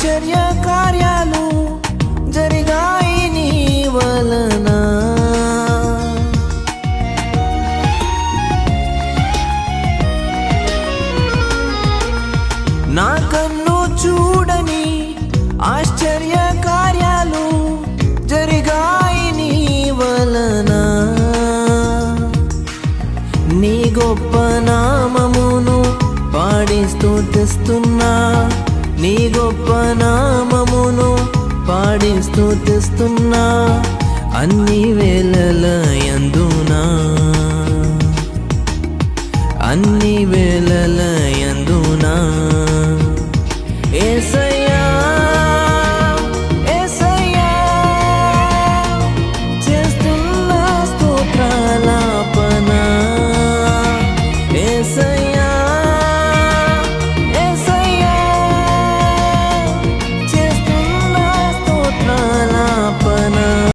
ఆశ్చర్య కార్యాలు జరిగాయి నీ వలన. నా కన్ను చూడని ఆశ్చర్య కార్యాలు జరిగాయి నీ వలన. నీ గొప్ప నామమును పాడి స్తోతిస్తున్నా. నీ గొప్ప నామమును పాడి స్థుతిస్తున్నా అన్ని వేళల ఎందునా అన్ని వేళల ఎందునా ఏస